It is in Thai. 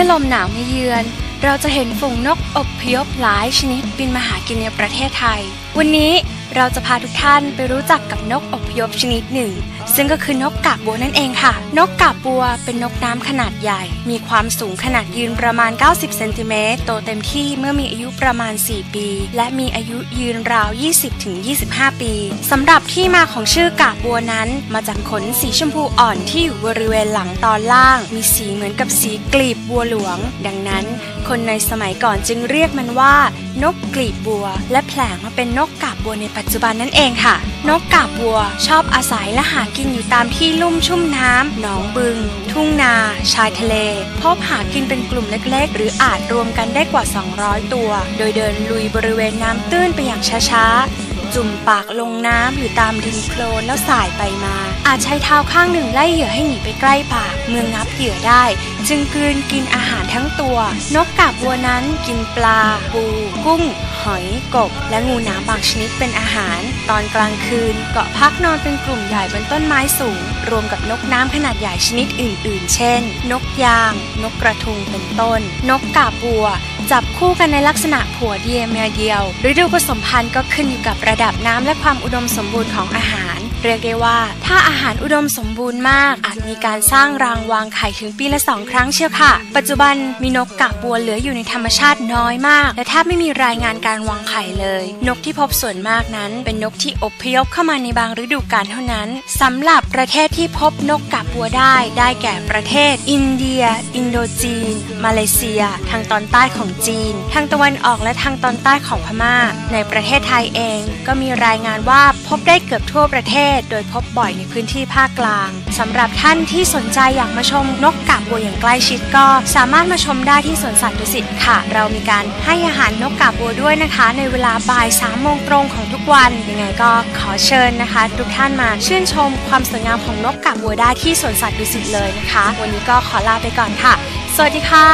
มื่อลมหนาวมาเยือน เราจะเห็นฝูงนกอบพยพหลายชนิดบินมาหากินในประเทศไทย วันนี้เราจะพาทุกท่านไปรู้จักกับนกอบพยพชนิดหนึ่ง ซึ่งก็คือนกกาบบัวนั่นเองค่ะ นกกาบบัวเป็นนกน้ำขนาดใหญ่ มีความสูงขนาดยืนประมาณ 90 เซนติเมตร โตเต็มที่เมื่อมีอายุประมาณ 4 ปี และมีอายุยืนราว 20-25 ปีสำหรับที่มาของชื่อกาบบัวนั้น มาจากขนสีชมพูอ่อนที่อยู่บริเวณหลังตอนล่าง มีสีเหมือนกับสีกลีบบัวหลวง ดังนั้นคนในสมัยก่อนจึงเรียกมันว่า นกกลีบบัว และแผลงมาเป็นนกกาบบัวในปัจจุบันนั่นเองค่ะ นกกาบบัวชอบอาศัยและหากินอยู่ตามที่ลุ่มชุ่มน้ำหนองบึง ทุ่งนา ชายทะเล พบหากินเป็นกลุ่มเล็กๆ หรืออาจรวมกันได้กว่า 200 ตัว โดยเดินลุยบริเวณน้ำตื้นไปอย่างช้าๆ จุ่มปากลงน้ำอยู่ตามดินโคลนแล้วสายไปมา อาจใช้เท้าข้างหนึ่งไล่เหยื่อให้หนีไปใกล้ปาก เมื่องับเหยื่อได้ จึงกลืนกินอาหารทั้งตัว นกกาบวัวนั้นกินปลา ปู กุ้ง หอยกบ และงูน้ำบางชนิดเป็นอาหาร ตอนกลางคืนเกาะพักนอนเป็นกลุ่มใหญ่บนต้นไม้สูง รวมกับนกน้ำขนาดใหญ่ชนิดอื่น ๆ เช่น นกยาง นกกระทุงเป็นต้น นกกาบบัว จับคู่กันในลักษณะผัวเดียเมียเดียวฤดูผสมพันธุ์ก็ขึ้นอยู่กับระดับน้ำและความอุดมสมบูรณ์ของอาหาร เรียกได้ว่า ถ้าอาหารอุดมสมบูรณ์มาก อาจมีการสร้างรังวางไข่ถึงปีละสองครั้งเชียวค่ะ ปัจจุบันมีนกกาบบัวเหลืออยู่ในธรรมชาติน้อยมาก และแทบไม่มีรายงานการวางไข่เลย นกที่พบส่วนมากนั้น เป็นนกที่อพยพเข้ามาในบางฤดูกาลเท่านั้นสำหรับประเทศที่พบนกกาบบัวได้ ได้แก่ประเทศ อินเดีย อินโดจีน มาเลเซีย ทางตอนใต้ของจีน ทางตะวันออกและทางตอนใต้ของพม่า ในประเทศไทยเอง ก็มีรายงานว่าพบได้เกือบทั่วประเทศโดยพบบ่อยในพื้นที่ภาคกลางสำหรับท่านที่สนใจอยากมาชมนกกาบบัวอย่างใกล้ชิดก็ สามารถมาชมได้ที่สวนสัตว์ดุสิตค่ะ เรามีการให้อาหารนกกาบบัวด้วยนะคะ ในเวลาบ่ายสามโมงตรงของทุกวันยังไงก็ขอเชิญนะคะ ทุกท่านมาชื่นชมความสวยงามของนกกาบบัวได้ที่สวนสัตว์ดุสิตเลยนะคะ วันนี้ก็ขอลาไปก่อนค่ะ สวัสดีค่ะ